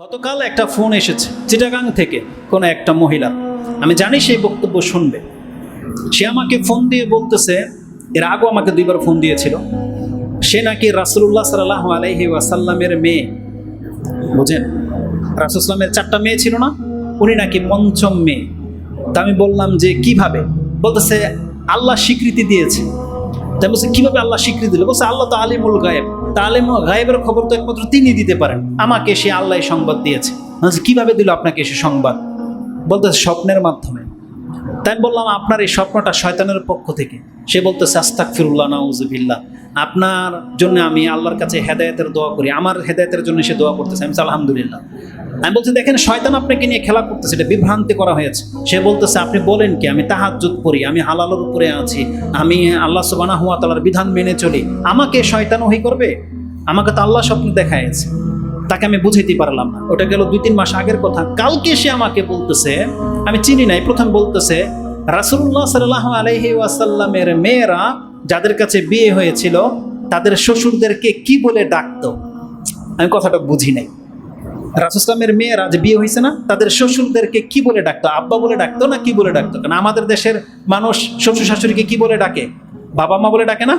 গতকাল একটা ফোন এসেছে চিটাগাং থেকে কোনো একটা মহিলা। আমি জানি সেই বক্তব্য শুনবে। সে আমাকে ফোন দিয়ে বলতেছে, এর আগেও আমাকে দুইবার ফোন দিয়েছিল। সে নাকি রাসুল্লাহ সাল্লাহ আলহি ওয়াসাল্লামের মেয়ে। বুঝেন? রাসুসলামের চারটা মেয়ে ছিল না, উনি নাকি পঞ্চম মেয়ে। তা আমি বললাম যে, কীভাবে? বলতেছে, আল্লাহ স্বীকৃতি দিয়েছে। তাই বলছে, কীভাবে আল্লাহ স্বীকৃতি দিল? বলছে, আল্লাহ তো আলিমুল গায়েব। তা আলিম গায়েবের খবর তো একমাত্র তিনি দিতে পারেন। আমাকে সে আল্লাহ সংবাদ দিয়েছে। বলছে, কীভাবে দিল আপনাকে সে সংবাদ? বলতেছে, স্বপ্নের মাধ্যমে। তাই বললাম, আপনার এই স্বপ্নটা শয়তানের পক্ষ থেকে। সে বলতেছে আস্তাক ফিরুল্লাহ নাউজবিল্লা আপনার জন্য আমি আল্লাহর কাছে হেদায়েতের দোয়া করি। আমার হেদায়েতের জন্য সে দোয়া করতেছে। আমি আলহামদুলিল্লাহ। আমি বলছি, দেখেন, শয়তান আপনাকে নিয়ে খেলা করতেছে, এটা বিভ্রান্তি করা হয়েছে। সে বলতেছে, আপনি বলেন কি, আমি তাহাজ্জুদ পড়ি, আমি হালালের উপরে আছি, আমি আল্লাহ সুবানা হুয়া তালার বিধান মেনে চলি। আমাকে শয়তান ওহি করবে? আমাকে তো আল্লাহ স্বপ্ন দেখায়ছে তাকে আমি বুঝাইতে পারলাম না। ওটা গেল দুই তিন মাস আগের কথা। কালকে সে আমাকে বলতেছে, আমি চিনি নাই প্রথম বলতেছে রাসুল্লাহ সাল্লাহ আলহি ওয়াসাল্লামের মেয়েরা যাদের কাছে বিয়ে হয়েছিল, তাদের শ্বশুরদেরকে কি বলে ডাকতো? আমি কথাটা বুঝি নাই। রাসুসলামের মেয়েরা যে বিয়ে হয়েছে না, তাদের শ্বশুরদেরকে কি বলে ডাকতো? আব্বা বলে ডাকতো না কি বলে ডাকতো? কারণ আমাদের দেশের মানুষ শ্বশুর শাশুড়িকে কি বলে ডাকে? বাবা মা বলে ডাকে না?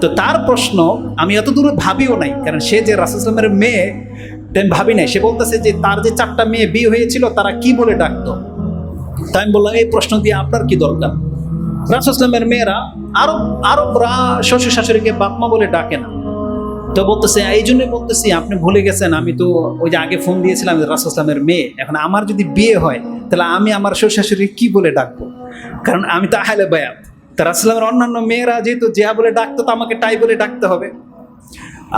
তো তার প্রশ্ন আমি এত দূরে ভাবিও নাই, কারণ সে যে রাসুসলামের মেয়ে তো আমি ভাবি নাই। সে বলতেছে যে তার যে চারটা মেয়ে বিয়ে হয়েছিল, তারা কি বলে ডাকতো? তাই আমি বললাম, এই প্রশ্ন দিয়ে আপনার কি দরকার? রাসুসলামের মেয়েরা আরব, আরবরা শ্বশুর শাশুড়িকে বাপমা বলে ডাকে না। তো বলতেছে, এই জন্যই বলতেছি, আপনি ভুলে গেছেন। আমি তো ওই যে আগে ফোন দিয়েছিলাম রাসুল ইসলামের মেয়ে। এখন আমার যদি বিয়ে হয়, তাহলে আমি আমার শ্বশুর শাশুড়ি কী বলে ডাকবো? কারণ আমি তো আহলে বায়াত। তা রাসুলামের অন্যান্য মেয়েরা যেহেতু যা বলে ডাকতো, তো আমাকে টাই বলে ডাকতে হবে।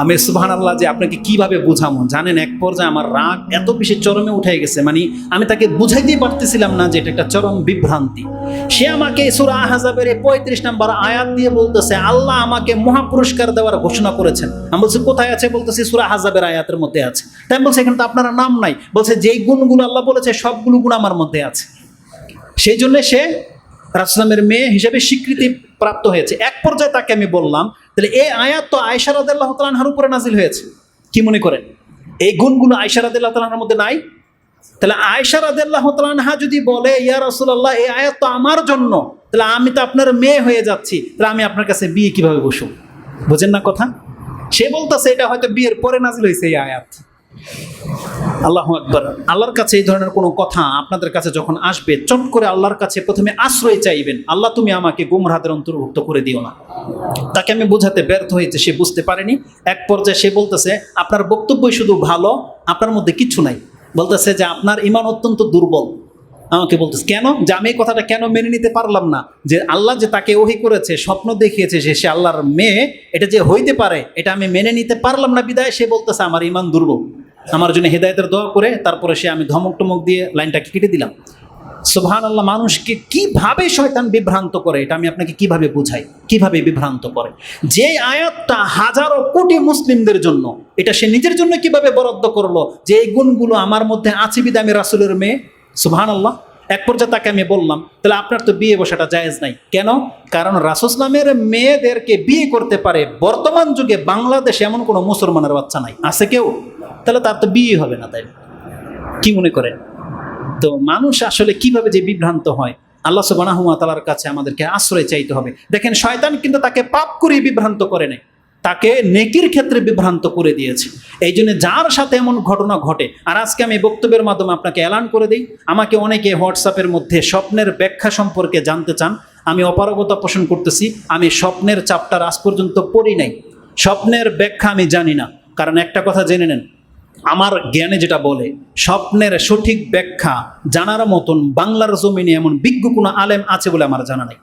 আমি সুবহান আল্লাহ যে আপনাকে কীভাবে বুঝাবো জানেন, এক পর্যায়ে আমার রাগ এত বেশি চরমে উঠে গেছে মানে আমি তাকে বুঝাইতেই পারতেছিলাম না যে এটা একটা চরম বিভ্রান্তি। সে আমাকে সুরা আহাজাবের পঁয়ত্রিশ নাম্বার আয়াত দিয়ে বলতেছে, আল্লাহ আমাকে মহা পুরস্কার দেওয়ার ঘোষণা করেছেন। আমি বলছি, কোথায় আছে? বলতেছি, সুরা হাজাবের আয়াতের মধ্যে আছে। তাই বলছি, এখানে তো আপনার নাম নাই। বলছে, যেই গুণগুলো আল্লাহ বলেছে, সবগুলো গুণ আমার মধ্যে আছে। সেই জন্য সে রাসলামের মেয়ে হিসেবে স্বীকৃতি প্রাপ্ত হয়েছে। এক পর্যায়ে তাকে আমি বললাম তাহলে এই আয়াত তো আয়সারাদ আল্লাহ তালাহার উপরে নাজিল হয়েছে। কি মনে করেন? এই গুণগুলো আয়সারাদ আল্লাহ তালাহার মধ্যে নাই? তাহলে আয়সারাদ আল্লাহ তালাহা যদি বলে, ইয়া রসুল্লাহ এই আয়াত তো আমার জন্য, তাহলে আমি তো আপনার মেয়ে হয়ে যাচ্ছি, তাহলে আমি আপনার কাছে বিয়ে কীভাবে বসু বোঝেন না কথা? সে বলতেছে, এটা হয়তো বিয়ের পরে নাজিল হয়েছে এই আয়াত। আল্লাহ আকবর। আল্লাহর কাছে এই ধরনের কোনো কথা আপনাদের কাছে যখন আসবে, চট করে আল্লাহর কাছে প্রথমে আশ্রয় চাইবেন। আল্লাহ, তুমি আমাকে গুমরাদের অন্তর্ভুক্ত করে দিও না। তাকে আমি বোঝাতে ব্যর্থ হয়েছে সে বুঝতে পারেনি। এক পর্যায়ে সে বলতেছে, আপনার বক্তব্যই শুধু ভালো, আপনার মধ্যে কিচ্ছু নাই। বলতেছে যে, আপনার ইমান অত্যন্ত দুর্বল। আমাকে বলতেছে, কেন? যে আমি এই কথাটা কেন মেনে নিতে পারলাম না? যে আল্লাহ যে তাকে ওহি করেছে, স্বপ্ন দেখিয়েছে যে সে আল্লাহর মেয়ে, এটা যে হইতে পারে, এটা আমি মেনে নিতে পারলাম না বিদায়। সে বলতেছে, আমার ইমান দুর্বল। আমার জন্য হেদায়তের দোয়া করে, তারপরে সে আমি ধমক টমক দিয়ে লাইনটাকে কেটে দিলাম। সুবহান আল্লাহ মানুষকে কীভাবে শয়তান বিভ্রান্ত করে, এটা আমি আপনাকে কীভাবে বুঝাই? কীভাবে বিভ্রান্ত করে? যে আয়াতটা হাজারো কোটি মুসলিমদের জন্য, এটা সে নিজের জন্য কীভাবে বরাদ্দ করল? যে এই গুণগুলো আমার মধ্যে আছে বিদে আমি রাসুলের মেয়ে? সুবহান আল্লাহ এক পর্যায়ে তাকে আমি বললাম, তাহলে আপনার তো বিয়ে বসাটা জায়েজ নাই। কেন? কারণ রাসুসলামের মেয়েদেরকে বিয়ে করতে পারে, বর্তমান যুগে বাংলাদেশে এমন কোনো মুসলমানের বাচ্চা নাই। আছে কেউ? তাহলে তার তো বিয়ে হবে না তাই। কি মনে করেন তো মানুষ আসলে কীভাবে যে বিভ্রান্ত হয়, আল্লাহ সুবানাহুয়া তালার কাছে আমাদেরকে আশ্রয় চাইতে হবে। দেখেন, শয়তান কিন্তু তাকে পাপ করে বিভ্রান্ত করে নেয় তাকে নেকির ক্ষেত্রে বিভ্রান্ত করে দিয়েছে। এই জন্য যার সাথে এমন ঘটনা ঘটে, আর আজকে আমি বক্তব্যের মাধ্যমে আপনাকে এলান করে দিই, আমাকে অনেকে হোয়াটসঅ্যাপের মধ্যে স্বপ্নের ব্যাখ্যা সম্পর্কে জানতে চান। আমি অপারগতা পোষণ করতেছি, আমি স্বপ্নের চাপটার আজ পর্যন্ত পড়ি নাই। স্বপ্নের ব্যাখ্যা আমি জানি না। কারণ একটা কথা জেনে নেন আমার জ্ঞানে যেটা বলে, স্বপ্নের সঠিক ব্যাখ্যা জানার মতন বাংলার জমিনে এমন বিজ্ঞ কোনো আলেম আছে বলে আমার জানা নেই।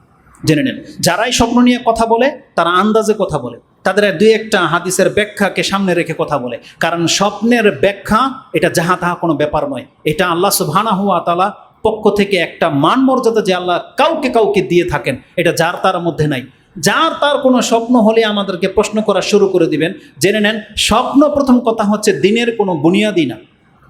জেনে নেন, যারাই স্বপ্ন নিয়ে কথা বলে, তারা আন্দাজে কথা বলে। তাদের দুই একটা হাদিসের ব্যাখ্যাকে সামনে রেখে কথা বলে। কারণ স্বপ্নের ব্যাখ্যা, এটা যাহা তাহা কোনো ব্যাপার নয়। এটা আল্লাহ সুবহানা হুয়া তালা পক্ষ থেকে একটা মান মর্যাদা যে আল্লাহ কাউকে কাউকে দিয়ে থাকেন, এটা যার তার মধ্যে নাই। যার তার কোনো স্বপ্ন হলে আমাদেরকে প্রশ্ন করা শুরু করে দিবেন। জেনে নেন, স্বপ্ন প্রথম কথা হচ্ছে দিনের কোনো বুনিয়াদি না।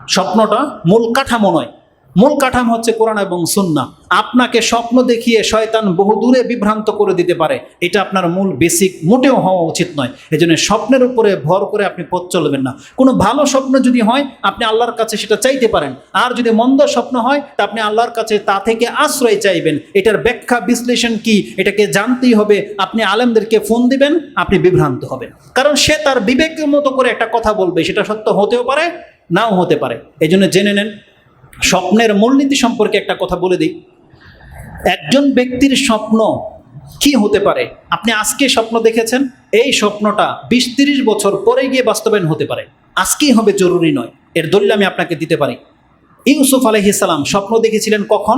স্বপ্নটা মূল কাঠামো নয়। মূল কাঠাম হচ্ছে কোরআন এবং সুন্না আপনাকে স্বপ্ন দেখিয়ে শয়তান বহু দূরে বিভ্রান্ত করে দিতে পারে। এটা আপনার মূল বেসিক মোটেও হওয়া উচিত নয়। এই জন্য স্বপ্নের উপরে ভর করে আপনি পথ চলবেন না। কোনো ভালো স্বপ্ন যদি হয়, আপনি আল্লাহর কাছে সেটা চাইতে পারেন। আর যদি মন্দ স্বপ্ন হয়, তা আপনি আল্লাহর কাছে তা থেকে আশ্রয় চাইবেন। এটার ব্যাখ্যা, বিশ্লেষণ কি, এটাকে জানতেই হবে। আপনি আলেমদেরকে ফোন দিবেন, আপনি বিভ্রান্ত হবেন। কারণ সে তার বিবেকের মতো করে একটা কথা বলবে। সেটা সত্য হতেও পারে, নাও হতে পারে। এই জন্য জেনে নেন স্বপ্নের মূলনীতি সম্পর্কে একটা কথা বলে দিই। একজন ব্যক্তির স্বপ্ন কি হতে পারে? আপনি আজকে স্বপ্ন দেখেছেন, এই স্বপ্নটা বিশ তিরিশ বছর পরে গিয়ে বাস্তবায়ন হতে পারে। আজকেই হবে জরুরি নয়, এর দলিল আমি আপনাকে দিতে পারি। ইউসুফ আলহিসাল্লাম স্বপ্ন দেখেছিলেন কখন?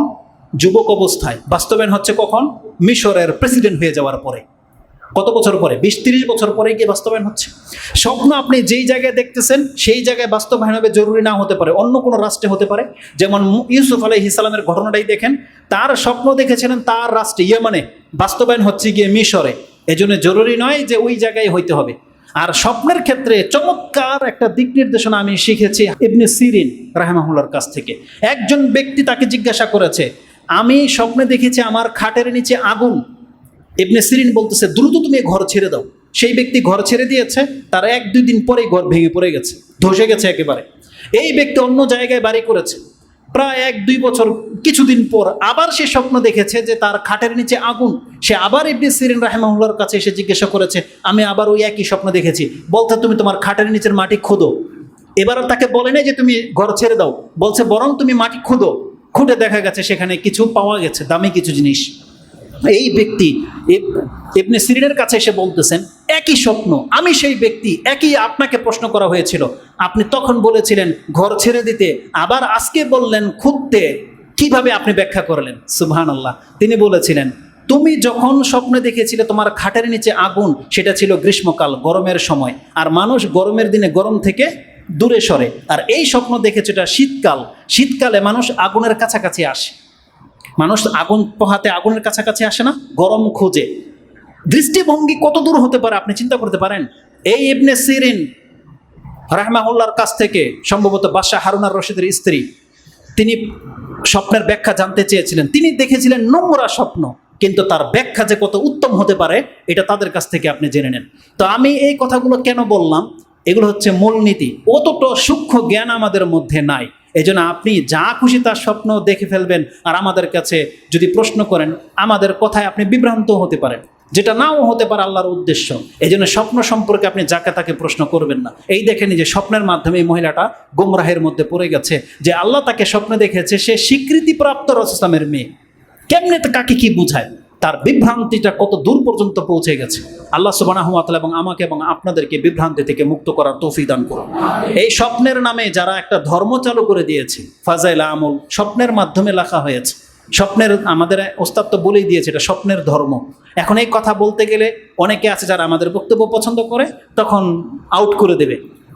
যুবক অবস্থায়। বাস্তবায়ন হচ্ছে কখন? মিশরের প্রেসিডেন্ট হয়ে যাওয়ার পরে। কত বছর পরে? বিশ, তিরিশ বছর পরে গিয়ে বাস্তবায়ন হচ্ছে। স্বপ্ন আপনি যেই জায়গায় দেখতেছেন, সেই জায়গায় বাস্তবায়ন হবে জরুরি না হতে পারে। অন্য কোনো রাষ্ট্রে হতে পারে। যেমন ইউসুফ আলহ ইসলামের ঘটনাটাই দেখেন, তার স্বপ্ন দেখেছিলেন তার রাষ্ট্রে ইয়ে মানে বাস্তবায়ন হচ্ছে গিয়ে মিশরে। এজন্য জরুরি নয় যে ওই জায়গায় হইতে হবে। আর স্বপ্নের ক্ষেত্রে চমৎকার একটা দিক নির্দেশনা আমি শিখেছি ইবনে সিরিন রাহমাহুল্লার কাছ থেকে। একজন ব্যক্তি তাকে জিজ্ঞাসা করেছে, আমি স্বপ্নে দেখেছি আমার খাটের নিচে আগুন। ইবনে সিরিন বলতেছে, দ্রুত তুমি ঘর ছেড়ে দাও। সেই ব্যক্তি ঘর ছেড়ে দিয়েছে, তার এক, দুই দিন পরেই ঘর ভেঙে পড়ে গেছে, ধসে গেছে একেবারে। এই ব্যক্তি অন্য জায়গায় বাড়ি করেছে। প্রায় এক, দুই বছর, কিছুদিন পর আবার সে স্বপ্ন দেখেছে যে তার খাটের নিচে আগুন। সে আবার ইবনে সিরিন রাহেমাহুল্লার কাছে এসে জিজ্ঞাসা করেছে, আমি আবার ওই একই স্বপ্ন দেখেছি। বলতে তুমি তোমার খাটের নিচের মাটি খোদো। এবার তাকে বলে নাই যে তুমি ঘর ছেড়ে দাও। বলছে, বরং তুমি মাটি খুঁদো। খুঁটে দেখা গেছে, সেখানে কিছু পাওয়া গেছে, দামি কিছু জিনিস। এই ব্যক্তি ইবনে সিরিনের কাছে এসে বলতেছেন, একই স্বপ্ন, আমি সেই ব্যক্তি, একই আপনাকে প্রশ্ন করা হয়েছিল। আপনি তখন বলেছিলেন, ঘর ছেড়ে দিতে। আবার আজকে বললেন খুঁজতে কীভাবে আপনি ব্যাখ্যা করলেন? সুবহান আল্লাহ তিনি বলেছিলেন, তুমি যখন স্বপ্নে দেখেছিলে তোমার খাটের নিচে আগুন, সেটা ছিল গ্রীষ্মকাল, গরমের সময়। আর মানুষ গরমের দিনে গরম থেকে দূরে সরে। আর এই স্বপ্ন দেখেছে এটা শীতকাল। শীতকালে মানুষ আগুনের কাছাকাছি আসে। মানুষ আগুন পোহাতে, আগুনের কাছাকাছি আসে না? গরম খোঁজে। দৃষ্টিভঙ্গি কত দূর হতে পারে আপনি চিন্তা করতে পারেন? এই ইবনে সিরিন রাহমাহুল্লার কাছ থেকে সম্ভবত বাদশাহ হারুনার রশিদের স্ত্রী, তিনি স্বপ্নের ব্যাখ্যা জানতে চেয়েছিলেন। তিনি দেখেছিলেন নোংরা স্বপ্ন, কিন্তু তার ব্যাখ্যা যে কত উত্তম হতে পারে, এটা তাদের কাছ থেকে আপনি জেনে নেন। তো আমি এই কথাগুলো কেন বললাম? এগুলো হচ্ছে মূলনীতি। অতটা সূক্ষ্ম জ্ঞান আমাদের মধ্যে নাই। এই জন্য আপনি যা খুশি তার স্বপ্ন দেখে ফেলবেন। আর আমাদের কাছে যদি প্রশ্ন করেন, আমাদের কথায় আপনি বিভ্রান্ত হতে পারেন। যেটা নাও হতে পারে আল্লাহর উদ্দেশ্য। এই জন্য স্বপ্ন সম্পর্কে আপনি যাকে তাকে প্রশ্ন করবেন না। এই দেখেনি যে স্বপ্নের মাধ্যমে এই মহিলাটা গোমরাহের মধ্যে পড়ে গেছে, যে আল্লাহ তাকে স্বপ্ন দেখেছে, সে স্বীকৃতিপ্রাপ্ত রসলামের মেয়ে। কেমনে কাকে কি বোঝায়? তার বিভ্রান্তিটা কত দূর পর্যন্ত পৌঁছে গেছে? আল্লাহ সুবাহ এবং আমাকে এবং আপনাদেরকে বিভ্রান্তি থেকে মুক্ত করার তৌফিক দান করুন। এই স্বপ্নের নামে যারা একটা ধর্ম চালু করে দিয়েছে, ফাজাইল আমল, স্বপ্নের মাধ্যমে লেখা হয়েছে। স্বপ্নের, আমাদের ওস্তাদ তো বলেই দিয়েছে, এটা স্বপ্নের ধর্ম। এখন এই কথা বলতে গেলে অনেকে আছে যারা আমাদের বক্তব্য পছন্দ করে, তখন আউট করে দেবে।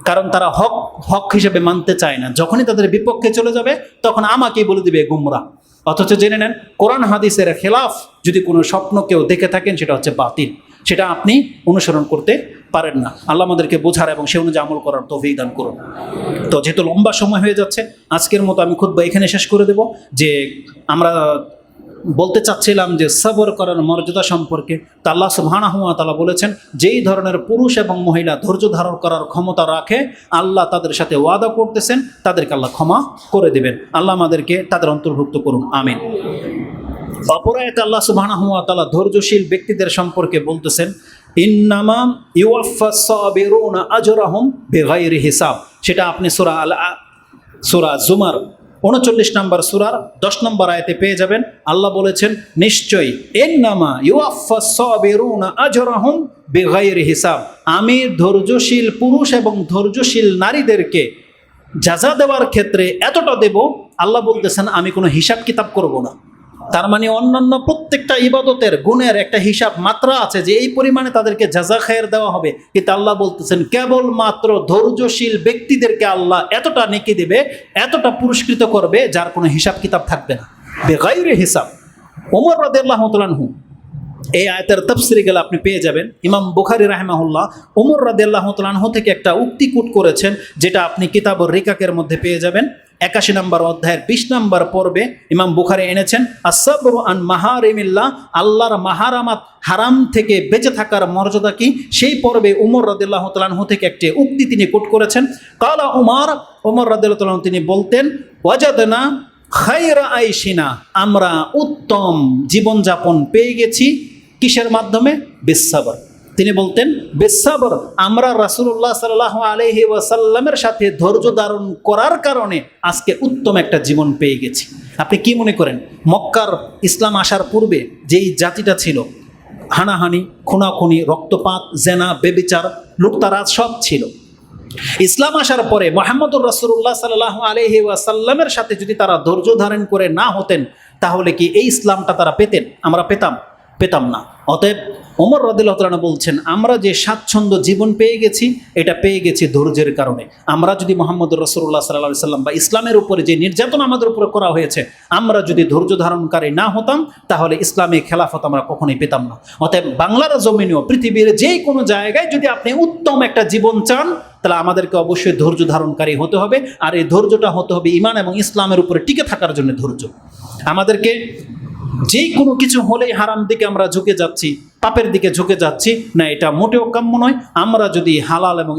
কারণ তারা হক হক হিসেবে মানতে চায় না। যখনই তাদের বিপক্ষে চলে যাবে, তখন আমাকেই বলে দিবে গুমরা। অথচ জেনে নেন, কোরআন হাদিসের খেলাফ যদি কোনো স্বপ্ন কেউ দেখে থাকেন, সেটা হচ্ছে বাতিল। সেটা আপনি অনুসরণ করতে পারেন না। আল্লাহ আমাদেরকে বোঝার এবং সে অনুযায়ী আমল করার তৌফিক দান করুন। তো যেহেতু লম্বা সময় হয়ে যাচ্ছে, আজকের মতো আমি খুব এখানে শেষ করে দেব। যে আমরা বলতে চাচ্ছিলাম যে সবর করার মর্যাদা সম্পর্কে, তা আল্লাহ সুবহানাহুয়া তালা বলেছেন, যেই ধরনের পুরুষ এবং মহিলা ধৈর্য ধারণ করার ক্ষমতা রাখে, আল্লাহ তাদের সাথে ওয়াদা করতেছেন, তাদেরকে আল্লাহ ক্ষমা করে দেবেন। আল্লাহ আমাদেরকে তাদের অন্তর্ভুক্ত করুন। আমিন। অপরায়ত আল্লাহ তালা ধৈর্যশীল ব্যক্তিদের সম্পর্কে বলতেছেন বিগাইরি হিসাব। সেটা আপনি সুরা আল, সূরা জুমার উনচল্লিশ নম্বর সুরার দশ নম্বর আয়তে পেয়ে যাবেন। আল্লাহ বলেছেন, নিশ্চয়ই হিসাব। আমি ধৈর্যশীল পুরুষ এবং ধৈর্যশীল নারীদেরকে যাজা দেওয়ার ক্ষেত্রে এতটা দেব, আল্লাহ বলতেছেন, আমি কোনো হিসাব কিতাব করব না। তার মানে অন্যান্য প্রত্যেকটা ইবাদতের গুণের একটা হিসাব মাত্রা আছে যে এই পরিমাণে তাদেরকে যাজা খায়ের দেওয়া হবে। কিন্তু আল্লাহ বলতেছেন কেবল মাত্র ধৈর্যশীল ব্যক্তিদেরকে আল্লাহ এতটা নেকি দেবে, এতটা পুরস্কৃত করবে, যার কোনো হিসাব কিতাব থাকবে না। বেগাইরে হিসাব। ওমর রাদেল্লাহ তালানহু এই আয়তের তফসিরে গেলে আপনি পেয়ে যাবেন। ইমাম বুখারি রাহমাহুল্লাহ ওমর রাদেল্লাহ তালানহু থেকে একটা উক্তি কুট করেছেন, যেটা আপনি কিতাবর রিকাকের মধ্যে পেয়ে যাবেন। একাশি নম্বর অধ্যায়ের বিশ নম্বর পর্বে ইমাম বুখারে এনেছেন আসাবর আন মাহারিমিল্লাহ আল্লাহর মাহারামাত হারাম থেকে বেঁচে থাকার মর্যাদা কি? সেই পর্বে উমর রদুল্লাহ তালাহু থেকে একটি উক্তি তিনি কোট করেছেন। কালা উমার উমর রদুল্লাহ তালাহ তিনি বলতেন, ওয়াজাদনা খাইরা আইসিনা আমরা উত্তম জীবনযাপন পেয়ে গেছি। কিসের মাধ্যমে? বিশ্বাবর তিনি বলতেন, বেসাবর, আমরা রাসুল্লাহ সাল্লাহ আলহি ওয়াসাল্লামের সাথে ধৈর্য ধারণ করার কারণে আজকে উত্তম একটা জীবন পেয়ে গেছি। আপনি কি মনে করেন, মক্কার ইসলাম আসার পূর্বে যেই জাতিটা ছিল, হানাহানি, খুনাখুনি, রক্তপাত, জেনা, বেবিচার, লুটতারাজ সব ছিল। ইসলাম আসার পরে মোহাম্মদুর রাসুল্লাহ সাল্লাহ আলহি ওয়াসাল্লামের সাথে যদি তারা ধৈর্য ধারণ করে না হতেন, তাহলে কি এই ইসলামটা তারা পেতেন? আমরা পেতাম পেতাম না। অতএব ওমর রদিল্লাহতালা বলছেন, আমরা যে স্বাচ্ছন্দ্য জীবন পেয়ে গেছি, এটা পেয়ে গেছি ধৈর্যের কারণে। আমরা যদি মোহাম্মদ রসুল্লাহ সাল্লাহ সাল্লাম বা ইসলামের উপরে যে নির্যাতন আমাদের উপরে করা হয়েছে, আমরা যদি ধৈর্য ধারণকারী না হতাম, তাহলে ইসলামী খেলাফত আমরা কখনোই পেতাম না। অতএব বাংলার জমিনেও, পৃথিবীর যে কোনো জায়গায় যদি আপনি উত্তম একটা জীবন চান, তাহলে আমাদেরকে অবশ্যই ধৈর্য ধারণকারী হতে হবে। আর এই ধৈর্যটা হতে হবে ইমান এবং ইসলামের উপরে টিকে থাকার জন্য ধৈর্য। আমাদেরকে যে কোনো কিছু হলেই হারাম দিকে আমরা ঝুঁকে যাচ্ছি, পাপের দিকে ঝুঁকে যাচ্ছি, না, এটা মোটেও কাম্য নয়। আমরা যদি হালাল এবং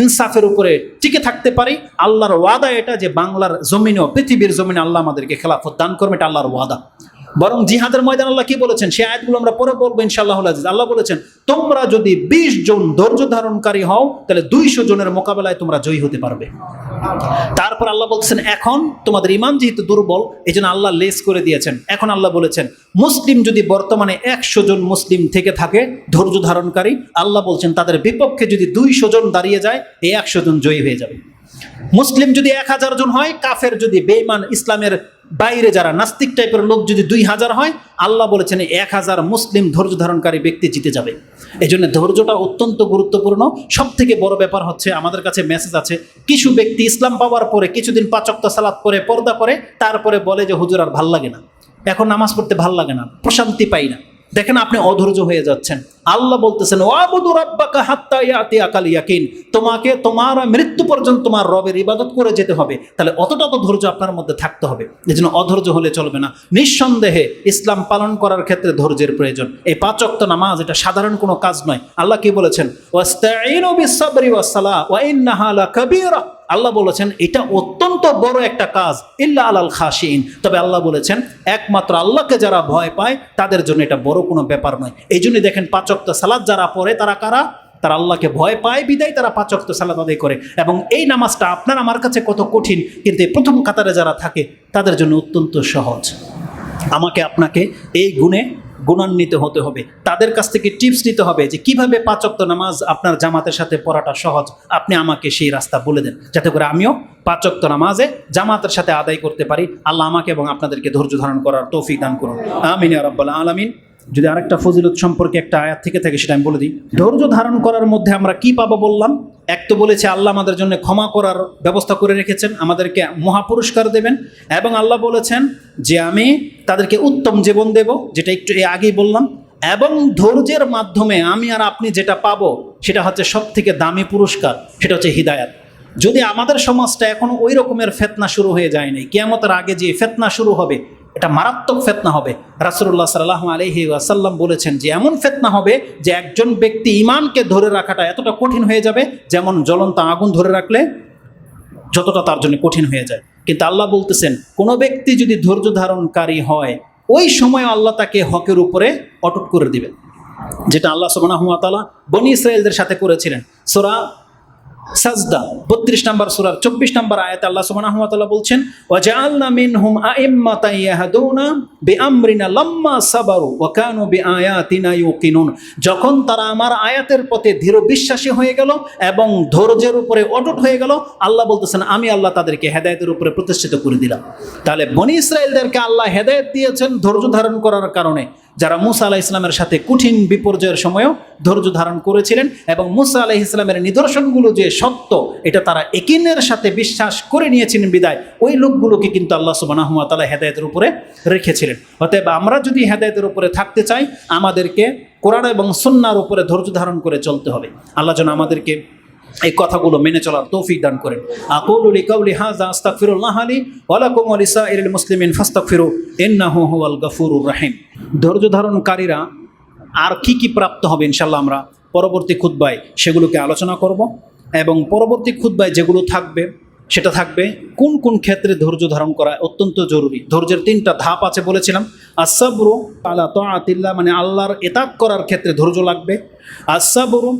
ইনসাফের উপরে টিকে থাকতে পারি, আল্লাহর ওয়াদা এটা যে বাংলার জমিনেও, পৃথিবীর জমিনে আল্লাহ আমাদেরকে খেলাফত দান করবে, এটা আল্লাহর ওয়াদা। বরং জিহাদের ময়দান আল্লাহ কি বলেছেন? সে আয়াতগুলো আমরা পরে বলব ইনশাআল্লাহ আজিজ। আল্লাহ বলেছেন, তোমরা যদি বিশ জন ধৈর্য ধারণকারী হও, তাহলে দুইশো জনের মোকাবেলায় তোমরা জয়ী হতে পারবে। তারপর আল্লাহ বলছেন, এখন তোমাদের ইমান যেহেতু দুর্বল এই জন্য আল্লাহ লেস করে দিয়েছেন। এখন আল্লাহ বলেছেন, মুসলিম যদি বর্তমানে একশো জন মুসলিম থেকে থাকে, ধৈর্য ধারণকারী, আল্লাহ বলছেন, তাদের বিপক্ষে যদি দুইশো জন দাঁড়িয়ে যায়, এই একশো জন জয়ী হয়ে যাবে। মুসলিম যদি এক হাজার জন হয়, কাফের যদি বেইমান ইসলামের বাইরে যারা নাস্তিক টাইপের লোক যদি দুই হাজার হয়, আল্লাহ বলেছেন এক হাজার মুসলিম ধৈর্য ধারণকারী ব্যক্তি জিতে যাবে। এই জন্য ধৈর্যটা অত্যন্ত গুরুত্বপূর্ণ। সব থেকে বড় ব্যাপার হচ্ছে আমাদের কাছে মেসেজ আছে, কিছু ব্যক্তি ইসলাম পাওয়ার পরে কিছুদিন পাচক্ত সালাত করে পর্দা করে, তারপরে বলে যে, হুজুর, আর ভালো লাগে না। এখন নামাজ পড়তে ভালো লাগে না, প্রশান্তি পাই না। দেখেন আপনি অধৈর্য হয়ে যাচ্ছেন। আল্লাহ বলতেছেন ইয়াকিন। তোমাকে তোমার মৃত্যু পর্যন্ত তোমার রবের ইবাদত করে যেতে হবে। তাহলে অতটা তো ধৈর্য আপনার মধ্যে থাকতে হবে। এই জন্য অধৈর্য হলে চলবে না। নিঃসন্দেহে ইসলাম পালন করার ক্ষেত্রে ধৈর্যের প্রয়োজন। এই পাঁচক্ত নামাজ এটা সাধারণ কোনো কাজ নয়। আল্লাহ কি বলেছেন? ওয়াস্তাঈনু বিস-সাবরি ওয়াস-সালাহ ওয়া ইন্নাহা লাকাবীরা। আল্লাহ বলেছেন, এটা অত্যন্ত বড় একটা কাজ, ইল্লা আলাল খাসিন তবে আল্লাহ বলেছেন, একমাত্র আল্লাহকে যারা ভয় পায়, তাদের জন্য এটা বড় কোনো ব্যাপার নয়। এই জন্যই দেখেন পাচক্ত সালাদ যারা পড়ে, তারা কারা? তারা আল্লাহকে ভয় পায়, বিদায় তারা পাচক্ত সালাদ আদায় করে। এবং এই নামাজটা আপনার, আমার কাছে কত কঠিন, কিন্তু এই প্রথম কাতারে যারা থাকে, তাদের জন্য অত্যন্ত সহজ। আমাকে আপনাকে এই গুণে গুণান্বিত হতে হবে। তাদের কাছ থেকে টিপস নিতে হবে যে কীভাবে পাচক্ত নামাজ আপনার জামাতের সাথে পড়াটা সহজ। আপনি আমাকে সেই রাস্তা বলে দেন। যাতে করে আমিও পাচক্ত নামাজে জামাতের সাথে আদায় করতে পারি। আল্লাহ আমাকে এবং আপনাদেরকে ধৈর্য ধারণ করার তৌফিক দান করুন। আমিন রব্বাল আলমিন। যদি আরেকটা ফজিলত সম্পর্কে একটা আয়াত থেকে থাকে, সেটা আমি বলে দিই। ধৈর্য ধারণ করার মধ্যে আমরা কি পাবো বললাম? এক তো বলেছে, আল্লাহ আমাদের জন্য ক্ষমা করার ব্যবস্থা করে রেখেছেন, আমাদেরকে মহাপুরস্কার দেবেন, এবং আল্লাহ বলেছেন যে আমি তাদেরকে উত্তম জীবন দেব, যেটা একটু এই আগেই বললাম, এবং ধৈর্যের মাধ্যমে আমি আর আপনি যেটা পাবো, সেটা হচ্ছে সব থেকে দামি পুরস্কার, সেটা হচ্ছে হৃদায়াত। যদি আমাদের সমাজটা এখনও ওই রকমের ফেতনা শুরু হয়ে যায়নি কেয়ামতের আগে যে ফেতনা শুরু হবে এটা মারাত্মক ফেতনা হবে। রাসুল্লাহ সাল্লাহ আলহি আসাল্লাম বলেছেন যে, এমন ফেতনা হবে যে একজন ব্যক্তি ইমানকে ধরে রাখাটা এতটা কঠিন হয়ে যাবে, যেমন জ্বলন্ত আগুন ধরে রাখলে যতটা তার জন্য কঠিন হয়ে যায়। কিন্তু আল্লাহ বলতেছেন, কোনো ব্যক্তি যদি ধৈর্য ধারণকারী হয়, ওই সময় আল্লাহ তাকে হকের উপরে অটুট করে দিবেন। যেটা আল্লাহ সুবাহ বনি ইসরায়েলদের সাথে করেছিলেন। সোরা সাজদা, বত্রিশ নম্বর সুরার চব্বিশ নম্বর আয়াত আল্লাহ সুবহানাহু ওয়া তাআলা বলছেন, ওয়াজআলনা মিনহুম আইম্মাতান ইয়াহদুনা বিআমরিনা লাম্মা সাবারু ওয়া কানু বিআয়াতিনা ইউকিনুন। যখন তারা আমার আয়াতের পথে দৃঢ় বিশ্বাসী হয়ে গেল এবং ধৈর্যের উপরে অটুট হয়ে গেল, আল্লাহ বলতেছেন, আমি আল্লাহ তাদেরকে হেদায়েতের উপরে প্রতিষ্ঠিত করে দিলাম। তাহলে বনি ইসরায়েলদেরকে আল্লাহ হেদায়েত দিয়েছেন ধৈর্য ধারণ করার কারণে। যারা মুসা আলাহ ইসলামের সাথে কঠিন বিপর্যয়ের সময়ও ধৈর্য ধারণ করেছিলেন এবং মুসা আলাহ ইসলামের নিদর্শনগুলো যে সত্য এটা তারা একিনের সাথে বিশ্বাস করে নিয়েছিলেন বিদায়। ওই লোকগুলোকে কিন্তু আল্লাহ সুবানাহুয়া তালা হেদায়তের উপরে রেখেছিলেন। অতএব আমরা যদি হেদায়তের উপরে থাকতে চাই, আমাদেরকে কোরআন এবং সন্ন্যার উপরে ধৈর্য ধারণ করে চলতে হবে। আল্লাহ যেন আমাদেরকে এই কথাগুলো মেনে চলার তৌফিক দান করেন। আকুলু লিকাউলি হাযা আস্তাগফিরুল্লাহ লি ওয়া লাকুম ওয়া লিসাইরিল মুসলিমিন ফাস্তাগফিরু ইন্নাহু হুয়াল গফুরুর রহিম। ধৈর্য ধারণকারীরা আর কি কি প্রাপ্ত হবে ইনশাল্লাহ আমরা পরবর্তী খুতবায় সেগুলোকে আলোচনা করব এবং পরবর্তী খুতবায় যেগুলো থাকবে, সেটা থাকবে কোন কোন ক্ষেত্রে ধৈর্য ধারণ করা অত্যন্ত জরুরি। ধৈর্যের তিনটা ধাপ আছে বলেছিলাম। আসাবরু আলা তাআতিল্লাহ মানে আল্লাহর এতাক করার ক্ষেত্রে ধৈর্য লাগবে। আসাবরু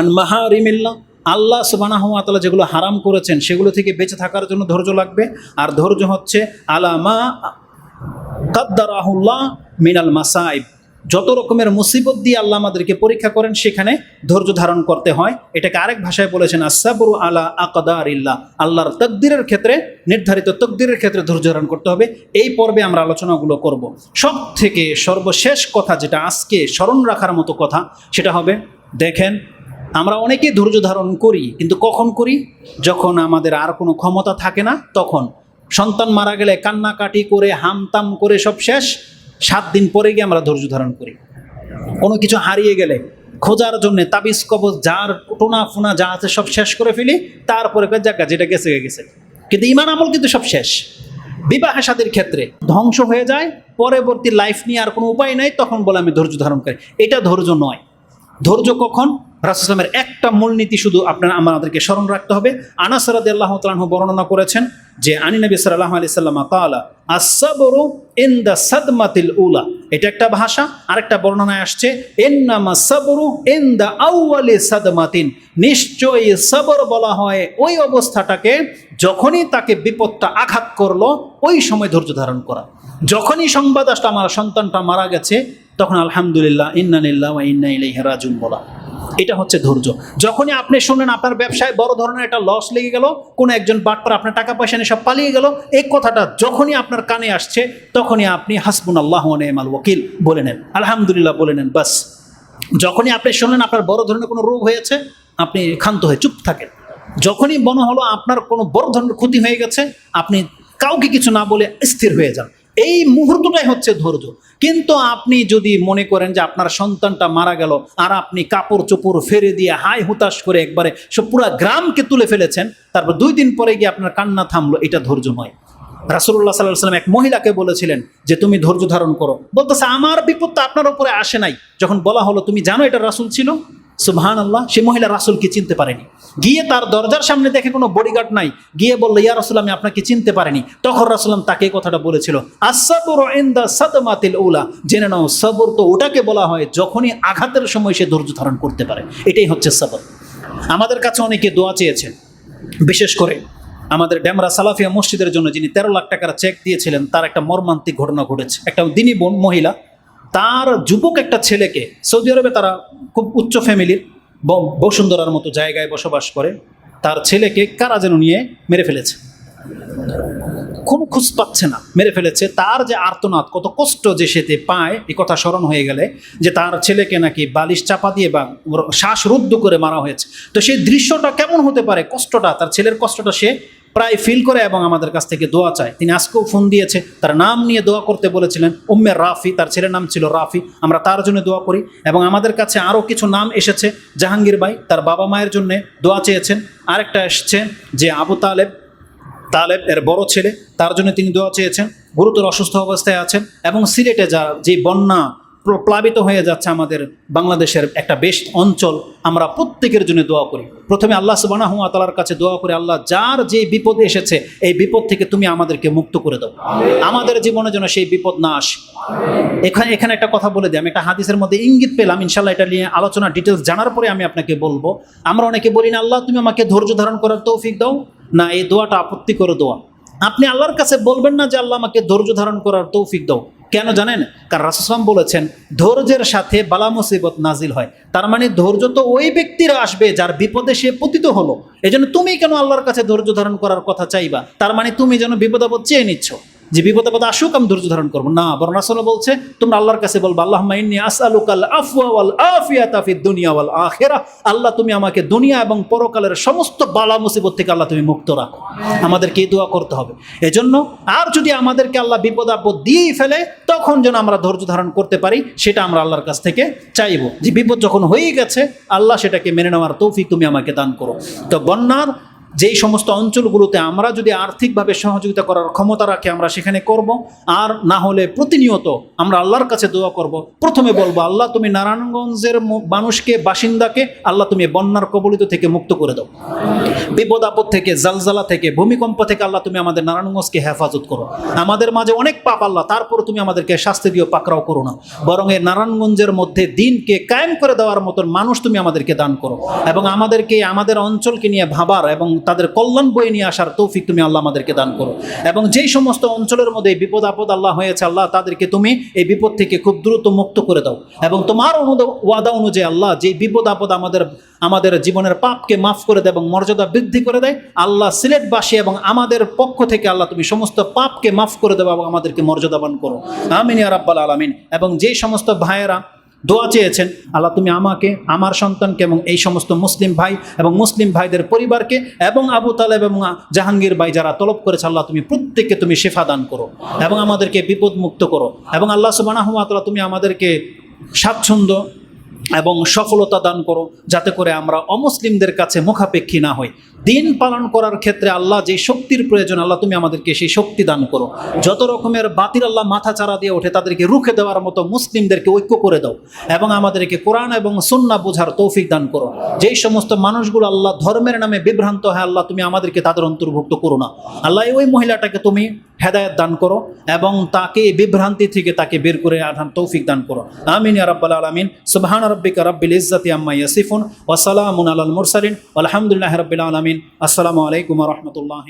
আন মাহারিমিল্লাহ আল্লাহ সুবানাহ তাআলা যেগুলো হারাম করেছেন সেগুলো থেকে বেঁচে থাকার জন্য ধৈর্য লাগবে। আর ধৈর্য হচ্ছে আলামা কাদ্দারাহুল্লাহ মিনাল মাসাইব। যত রকমের মুসিবত দিয়ে আল্লাহ আমাদেরকে পরীক্ষা করেন, সেখানে ধৈর্য ধারণ করতে হয়। এটাকে আরেক ভাষায় বলেছেন আসাবরু আলা আকদার ইল্লাহ আল্লাহর তকদিরের ক্ষেত্রে, নির্ধারিত তকদিরের ক্ষেত্রে ধৈর্য ধারণ করতে হবে। এই পর্বে আমরা আলোচনাগুলো করব। সব থেকে সর্বশেষ কথা যেটা আজকে স্মরণ রাখার মতো কথা, সেটা হবে, দেখেন আমরা অনেকেই ধৈর্য ধারণ করি, কিন্তু কখন করি? যখন আমাদের আর কোনো ক্ষমতা থাকে না, তখন। সন্তান মারা গেলে কান্নাকাটি করে, হামতাম করে সব শেষ। সাত দিন পরে গিয়ে আমরা ধৈর্য ধারণ করি। কোনো কিছু হারিয়ে গেলে, খোঁজার জন্য তাবিজ, কবজ, যার টোনা ফোনা যা আছে সব শেষ করে ফেলি, তারপরে জায়গা যেটা গেছে গেছে। কিন্তু ইমান আমল কিন্তু সব শেষ। বিবাহ সাদীর ক্ষেত্রে ধ্বংস হয়ে যায়, পরবর্তী লাইফ নিয়ে আর কোনো উপায় নাই, তখন বলে আমি ধৈর্য ধারণ করি। এটা ধৈর্য নয়। ধৈর্য কখন? রাসুসলামের একটা মূলনীতি শুধু আপনার আমাদেরকে স্মরণ রাখতে হবে। আনাসরাদ আল্লাহ তালাহ বর্ণনা করেছেন যে, আনি নবী সাল্লাহ আলি সাল্লামা কালা আসাবরু ইন দ্য সাদমাতিল উলা এটা একটা ভাষা, আরেকটা বর্ণনায় আসছে এন্নামা সাবরু ইন দ্য আউয়ালি সাদমাতিন নিশ্চয়ই সবর বলা হয় ওই অবস্থাটাকে যখনই তাকে বিপদটা আঘাত করল, ওই সময় ধৈর্য ধারণ করা। যখনই সংবাদ আসলো, আমার সন্তানটা মারা গেছে তখন আলহামদুলিল্লাহ ইন্নানিল্লাহ ওয়া ইন্না ইলাইহি রাজিউন বলা। এটা হচ্ছে ধৈর্য। যখনই আপনি শুনলেন আপনার ব্যবসায় বড় ধরনের একটা লস লেগে গেল, কোনো একজন বাটপার আপনার টাকা পয়সা নিয়ে সব পালিয়ে গেল, এই কথাটা যখনই আপনার কানে আসছে, তখনই আপনি হাসবুন আল্লাহ নেমাল ওকিল বলে নেন। আলহামদুলিল্লাহ বলে নেন, বাস। যখনই আপনি শুনলেন আপনার বড় ধরনের কোনো রোগ হয়েছে, আপনি ক্ষান্ত হয়ে চুপ থাকেন। যখনই মনে হলো আপনার কোনো বড় ধরনের ক্ষতি হয়ে গেছে, আপনি কাউকে কিছু না বলে স্থির হয়ে যান। এই মুহূর্তটাই হচ্ছে ধৈর্য। কিন্তু আপনি যদি মনে করেন যে আপনার সন্তানটা মারা গেল আর আপনি কাপড় চোপড় ফেরে দিয়ে হাই হুতাশ করে একবারে সব পুরো গ্রামকে তুলে ফেলেছেন, তারপর দুই দিন পরে গিয়ে আপনার কান্না থামলো, এটা ধৈর্য নয়। রাসুল্লাহ সাল্লাহ সাল্লাম এক মহিলাকে বলেছিলেন যে, তুমি ধৈর্য ধারণ করো। বলতেছে, আমার বিপদ তো আপনার উপরে আসে নাই। যখন বলা হলো, তুমি জানো এটা রাসুল ছিল? সুবহান আল্লাহ সে মহিলা রাসুলকে চিনতে পারেনি। গিয়ে তার দরজার সামনে দেখে কোনো বডিগার্ড নাই। গিয়ে বলল, ইয়া রাসুল, আমি আপনাকে চিনতে পারিনি। তখন রাসুলাম তাকে কথাটা বলেছিল আসাবর সাদমাতিল উলা। জেনে নাও, সবর তো ওটাকে বলা হয় যখনই আঘাতের সময় সে ধৈর্য ধারণ করতে পারে। এটাই হচ্ছে সবর। আমাদের কাছে অনেকে দোয়া চেয়েছেন। বিশেষ করে আমাদের ড্যামরা সালাফিয়া মসজিদের জন্য যিনি তেরো লাখ টাকার চেক দিয়েছিলেন, তার একটা মর্মান্তিক ঘটনা ঘটেছে। একটা দিনী বোন মহিলা তার যুবক একটা ছেলেকে সৌদি আরবে তারা খুব উচ্চ ফ্যামিলির বসুন্ধরার মতো জায়গায় বসবাস করে, তার ছেলেকে কারা যেন নিয়ে মেরে ফেলেছে? কোনো খোঁজ পাচ্ছে না, মেরে ফেলেছে। তার যে আর্তনাদ, কত কষ্ট যে সেতে পায় এই কথা স্মরণ হয়ে গেলে যে তার ছেলেকে নাকি বালিশ চাপা দিয়ে বা শ্বাসরুদ্ধ করে মারা হয়েছে। তো সেই দৃশ্যটা কেমন হতে পারে? কষ্টটা, তার ছেলের কষ্টটা সে প্রায় ফিল করে এবং আমাদের কাছ থেকে দোয়া চায়। তিনি আজকেও ফোন দিয়েছে, তার নাম নিয়ে দোয়া করতে বলেছিলেন উম্মের রাফি, তার ছেলের নাম ছিল রাফি। আমরা তার জন্য দোয়া করি এবং আমাদের কাছে আরও কিছু নাম এসেছে। জাহাঙ্গীর ভাই তার বাবা মায়ের জন্য দোয়া চেয়েছেন। আরেকটা এসছে যে আবু তালেব তালেব এর বড় ছেলে, তার জন্য তিনি দোয়া চেয়েছেন। গুরুতর অসুস্থ অবস্থায় আছেন এবং সিলেটে যা, যে বন্যা প্লাবিত হয়ে যাচ্ছে আমাদের বাংলাদেশের একটা বেশ অঞ্চল। আমরা প্রত্যেকের জন্য দোয়া করি। প্রথমে আল্লাহ সুবানাহু তালার কাছে দোয়া করে আল্লাহ যার যে বিপদ এসেছে এই বিপদ থেকে তুমি আমাদেরকে মুক্ত করে দাও। আমাদের জীবনে যেন সেই বিপদ না আসে। এখানে এখানে একটা কথা বলে দিই আমি একটা হাদিসের মধ্যে ইঙ্গিত পেলাম ইনশাল্লাহ এটা নিয়ে আলোচনা ডিটেলস জানার পরে আমি আপনাকে বলব। আমরা অনেকে বলি না আল্লাহ তুমি আমাকে ধৈর্য ধারণ করার তৌফিক দাও। না এই দোয়াটা আপত্তি করে দোয়া। আপনি আল্লাহর কাছে বলবেন না যে আল্লাহ আমাকে ধৈর্য ধারণ করার তৌফিক দাও। কেন জানেন? কারণ রাসুসলাম বলেছেন, ধৈর্যের সাথে বালা মুসিবত নাজিল হয়। তার মানে ধৈর্য তো ওই ব্যক্তিরা আসবে যার বিপদে সে পতিত হলো। এই তুমি কেন আল্লাহর কাছে ধৈর্য ধারণ করার কথা চাইবা? তার মানে তুমি যেন বিপদাপদ চেয়ে নিচ্ছ। যে বিপদ আপদ আসুক, আমি ধৈর্য ধারণ করব। না, বরং বলছে, তোমরা আল্লাহর কাছে বলব আল্লাহ ইন্নি আসআলুকাল আফওয়া ওয়াল আফিয়াতা দুনিয়া ওয়াল আখিরা আল্লাহ, তুমি আমাকে দুনিয়া এবং পরকালের সমস্ত বালা মুসিবত থেকে আল্লাহ তুমি মুক্ত রাখো। আমাদেরকে দোয়া করতে হবে। এজন্য আর যদি আমাদেরকে আল্লাহ বিপদ আপদ দিয়েই ফেলে, তখন যেন আমরা ধৈর্য ধারণ করতে পারি, সেটা আমরা আল্লাহর কাছ থেকে চাইব। যে বিপদ যখন হয়েই গেছে, আল্লাহ সেটাকে মেনে নেওয়ার তৌফিক তুমি আমাকে দান করো। তো বন্যার যেই সমস্ত অঞ্চলগুলোতে আমরা যদি আর্থিকভাবে সহযোগিতা করার ক্ষমতা রাখি, আমরা সেখানে করব। আর না হলে প্রতিনিয়ত আমরা আল্লাহর কাছে দোয়া করব। প্রথমে বলব, আল্লাহ তুমি নারায়ণগঞ্জের মানুষকে, বাসিন্দাকে আল্লাহ তুমি বন্যার কবলিত থেকে মুক্ত করে দাও। বিপদ আপদ থেকে, জালজালা থেকে, ভূমিকম্প থেকে আল্লাহ তুমি আমাদের নারায়ণগঞ্জকে হেফাজত করো। আমাদের মাঝে অনেক পাপ আল্লাহ, তারপরে তুমি আমাদেরকে শাস্তি দিও, পাকড়াও করো না। বরং এই নারায়ণগঞ্জের মধ্যে দিনকে কায়েম করে দেওয়ার মতন মানুষ তুমি আমাদেরকে দান করো। এবং আমাদেরকে, আমাদের অঞ্চলকে নিয়ে ভাবার এবং তাদের কল্যাণ বয়ে নিয়ে আসার তৌফিক তুমি আল্লাহ আমাদেরকে দান করো। এবং যেই সমস্ত অঞ্চলের মধ্যে বিপদ আপদ আল্লাহ হয়েছে, আল্লাহ তাদেরকে তুমি এই বিপদ থেকে খুব দ্রুত মুক্ত করে দাও। এবং তোমার অনুদ, ওয়াদা অনুযায়ী আল্লাহ যেই বিপদ আপদ আমাদের আমাদের জীবনের পাপকে মাফ করে দেয় এবং মর্যাদা বৃদ্ধি করে দেয়, আল্লাহ সিলেটবাসী এবং আমাদের পক্ষ থেকে আল্লাহ তুমি সমস্ত পাপকে মাফ করে দেবো এবং আমাদেরকে মর্যাদাবান করো। আমিন ইয়া রাব্বাল আলামিন। এবং যেই সমস্ত ভাইয়েরা দোয়া চেয়েছেন, আল্লাহ তুমি আমাকে, আমার সন্তানকে এবং এই সমস্ত মুসলিম ভাই এবং মুসলিম ভাইদের পরিবারকে এবং আবু তালেব এবং জাহাঙ্গীর ভাই যারা তলব করেছে, আল্লাহ তুমি প্রত্যেককে তুমি শেফা দান করো এবং আমাদেরকে বিপদমুক্ত করো এবং আল্লাহ সুবানাহমাতলা তুমি আমাদেরকে স্বাচ্ছন্দ্য এবং সফলতা দান করো, যাতে করে আমরা অমুসলিমদের কাছে মুখাপেক্ষী না হই। দিন পালন করার ক্ষেত্রে আল্লাহ যে শক্তির প্রয়োজন, আল্লাহ তুমি আমাদেরকে সেই শক্তি দান করো। যত রকমের বাতিল আল্লাহ মাথা চারা দিয়ে ওঠে, তাদেরকে রুখে দেওয়ার মতো মুসলিমদেরকে ঐক্য করে দাও এবং আমাদেরকে কোরআন এবং সুন্না বোঝার তৌফিক দান করো। যেই সমস্ত মানুষগুলো আল্লাহ ধর্মের নামে বিভ্রান্ত হয়, আল্লাহ তুমি আমাদেরকে তাদের অন্তর্ভুক্ত করো না। আল্লাহ ওই মহিলাটাকে তুমি হেদায়ত দান করো এবং তাকে বিভ্রান্তি থেকে তাকে বের করে আধান তৌফিক দান করো। আমিন রাব্বাল সুবাহান সুবহান রব্বিল রাব্বিল ইজ্জাতি আম্মা ইয়াসিফুন ওয়া আল আলাল মুরসালিন। আলহামদুলিল্লাহ রবিল আলমিন। আসসালামু আলাইকুম রহমতুল্লাহ